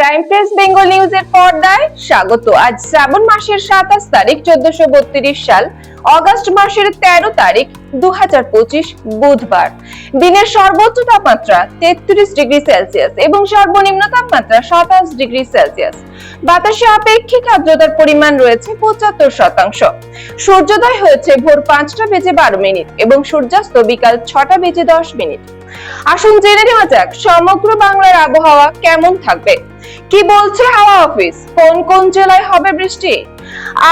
Crime press Bengal নিউজের পর্দায় স্বাগত। আজ শ্রাবণ মাসের সাতাশ তারিখ, চোদ্দশো সাল, অগস্ট মাসের তেরো তারিখ। দু হাজার পঁচিশ বুধবার। দিনের সর্বোচ্চ তাপমাত্রা তেত্রিশ ডিগ্রি সেলসিয়াস এবং সর্বনিম্ন তাপমাত্রা সাতাশ ডিগ্রি সেলসিয়াস। বাতাসে আপেক্ষিক আর্দ্রতার পরিমাণ রয়েছে পঁচাত্তর শতাংশ। সূর্যোদয় হয়েছে ভোর পাঁচটা বেজে বারো মিনিট এবং সূর্যাস্ত বিকাল ছটা বেজে দশ মিনিট। আসুন জেনে নেওয়া যাক সমগ্র বাংলার আবহাওয়া কেমন থাকবে। কি বলছে হাওয়া অফিস? কোন কোন জেলায় হবে বৃষ্টি?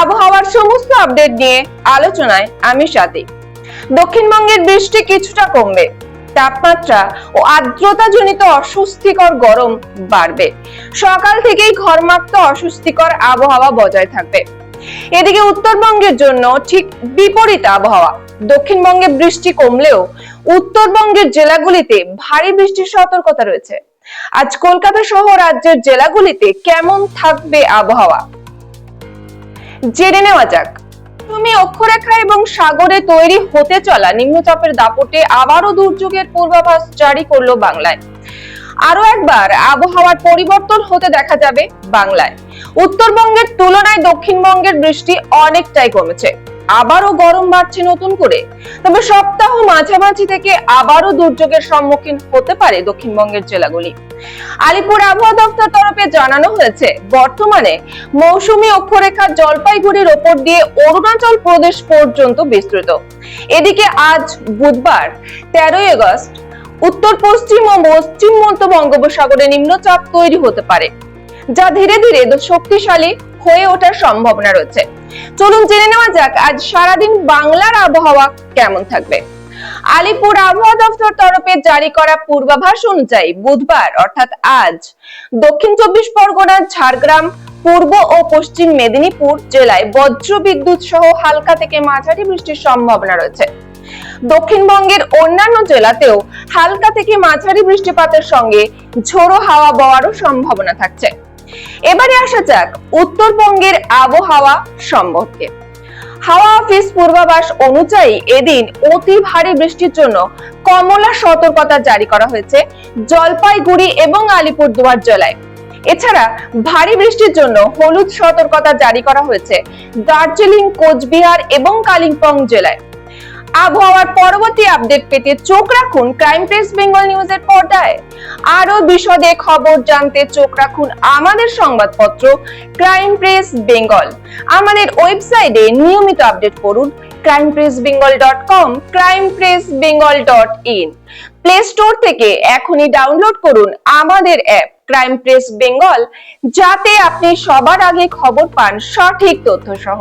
আবহাওয়ার সমস্ত আপডেট নিয়ে আলোচনায় আমি সাথী দক্ষিণবঙ্গের বৃষ্টি কিছুটা কমবে। তাপমাত্রা ও আর্দ্রতা জনিত অস্বস্তিকর গরম বাড়বে। সকাল থেকেই ঘরমাক্ত অস্বস্তিকর আবহাওয়া বজায় থাকবে। এদিকে উত্তরবঙ্গের জন্য ঠিক বিপরীত আবহাওয়া। দক্ষিণবঙ্গে বৃষ্টি কমলেও উত্তরবঙ্গের জেলাগুলিতে ভারী বৃষ্টির সতর্কতা রয়েছে। আজ কলকাতা সহ রাজ্যের জেলাগুলিতে কেমন থাকবে আবহাওয়া? জেনে নেওয়া যাক। তুমি অক্ষরেখা এবং সাগরে তৈরি হতে চলা নিম্নচাপের দাপটে আবারও দুর্যোগের পূর্বাভাস জারি করল বাংলায়। আরও একবার আবহাওয়ার পরিবর্তন হতে দেখা যাবে বাংলায়। উত্তরবঙ্গের তুলনায় দক্ষিণবঙ্গের বৃষ্টি অনেকটাই কমেছে। আবারও গরম বাড়ছে নতুন করে। তবে সপ্তাহ মাঝামাঝি থেকে আবারও দুর্যোগের সম্মুখীন হতে পারে দক্ষিণবঙ্গের জেলাগুলি। আলিপুর আবহাওয়া দপ্তর তরফে জানানো হয়েছে, বর্তমানে মৌসুমী অক্ষরেখা জলপাইগুড়ির ওপর দিয়ে অরুণাচল প্রদেশ পর্যন্ত বিস্তৃত। এদিকে আজ বুধবার, তেরোই আগস্ট উত্তর, পশ্চিম ও পশ্চিম মধ্য বঙ্গোপসাগরে নিম্নচাপ তৈরি হতে পারে, যা ধীরে ধীরে শক্তিশালী হয়ে ওঠার সম্ভাবনা রয়েছে। চলুন জেনে নেওয়া যাক, আজ সারাদিন বাংলার আবহাওয়া কেমন থাকবে। আলিপুর আবহাওয়া দপ্তর তরফে জারি করা পূর্বাভাস অনুযায়ী বুধবার, অর্থাৎ আজ, দক্ষিণ চব্বিশ পরগনা ঝাড়গ্রাম, পূর্ব ও পশ্চিম মেদিনীপুর জেলায় বজ্র বিদ্যুৎ সহ হালকা থেকে মাঝারি বৃষ্টির সম্ভাবনা রয়েছে। দক্ষিণবঙ্গের অন্যান্য জেলাতেও হালকা থেকে মাঝারি বৃষ্টিপাতের সঙ্গে ঝোড়ো হাওয়া বওয়ারও সম্ভাবনা থাকছে। এবারে আসা যাক উত্তরবঙ্গের আবহাওয়া সম্পর্কে। হাওয়া অফিস পূর্বাভাস অনুযায়ী এদিন অতি ভারী বৃষ্টির জন্য কমলা সতর্কতা জারি করা হয়েছে জলপাইগুড়ি এবং আলিপুরদুয়ার জেলায়। এছাড়া ভারী বৃষ্টির জন্য হলুদ সতর্কতা জারি করা হয়েছে দার্জিলিং, কোচবিহার এবং কালিম্পং জেলায়। আবহাওয়ার পরবর্তী আপডেট পেতে চোখ রাখুন ক্রাইম প্রেস বেঙ্গল নিউজের পর্দায়। আরও বিশদে খবর জানতে চোখ রাখুন আমাদের সংবাদপত্র ক্রাইম প্রেস বেঙ্গল আমাদের ওয়েবসাইটে নিয়মিত আপডেট করুন crime press Bengal dot com crime press Bengal dot in play store থেকে এখনই ডাউনলোড করুন আমাদের অ্যাপ ক্রাইম প্রেস বেঙ্গল যাতে আপনি সবার আগে খবর পান সঠিক তথ্য সহ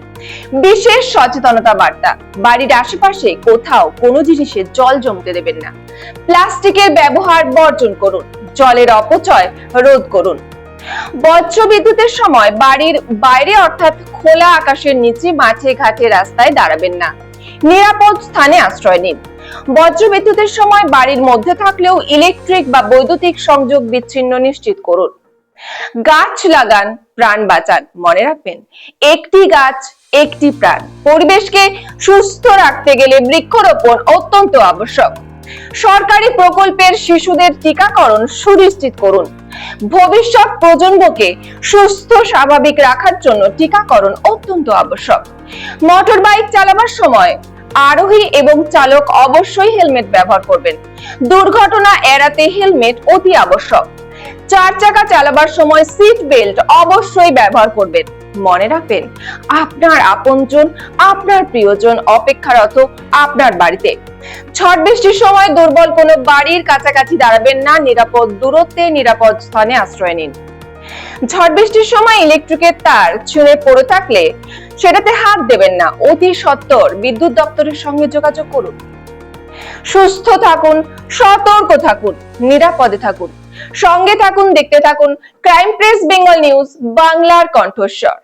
বিশেষ সচেতনতা বার্তা। বাড়ির আশেপাশে কোথাও কোনো জিনিসে জল জমতে দেবেন না। প্লাস্টিকের ব্যবহার বর্জন করুন, জলের অপচয় রোধ করুন। বজ্র বিদ্যুতের সময় বাড়ির বাইরে অর্থাৎ খোলা আকাশের নিচে মাঠে ঘাটে রাস্তায় দাঁড়াবেন না। নিরাপদ স্থানে আশ্রয় নিন। বজ্র বিদ্যুতের সময় বাড়ির মধ্যে থাকলেও ইলেকট্রিক বা বৈদ্যুতিক সংযোগ বিচ্ছিন্ন নিশ্চিত করুন। গাছ লাগান, প্রাণ বাঁচান, মনে রাখবেন, একটি গাছ, একটি প্রাণ। পরিবেশকে সুস্থ রাখতে গেলে বৃক্ষরোপণ অত্যন্ত আবশ্যক। সরকারি প্রকল্পের শিশুদের টিকাকরণ সুনিশ্চিত করুন। ভবিষ্যৎ প্রজন্মকে সুস্থ, স্বাভাবিক রাখার জন্য টিকাকরণ অত্যন্ত আবশ্যক। মোটর বাইক চালাবার সময় আরোহী এবং চালক অবশ্যই হেলমেট ব্যবহার করবেন। দুর্ঘটনা এড়াতে হেলমেট অতি আবশ্যক। চার চাকা চালাবার সময় সিট বেল্ট অবশ্যই ব্যবহার করবেন। মনে রাখবেন, আপনার আপনজন, আপনার প্রিয়জন অপেক্ষারত আপনার বাড়িতে। ঝড় বৃষ্টির সময় দুর্বল কোনো বাড়ির কাছাকাছি দাঁড়াবেন না, নিরাপদ দূরত্বে নিরাপদ স্থানে আশ্রয় নিন। ঝড় বৃষ্টির সময় ইলেকট্রিকের তার ছিঁড়ে পড়ে থাকলে সেটাতে হাত দেবেন না, অতি সত্বর বিদ্যুৎ দপ্তরের সঙ্গে যোগাযোগ করুন। সুস্থ থাকুন, সতর্ক থাকুন, নিরাপদে থাকুন। সঙ্গে থাকুন দেখতে থাকুন ক্রাইম প্রেস বেঙ্গল নিউজ বাংলার কণ্ঠস্বর।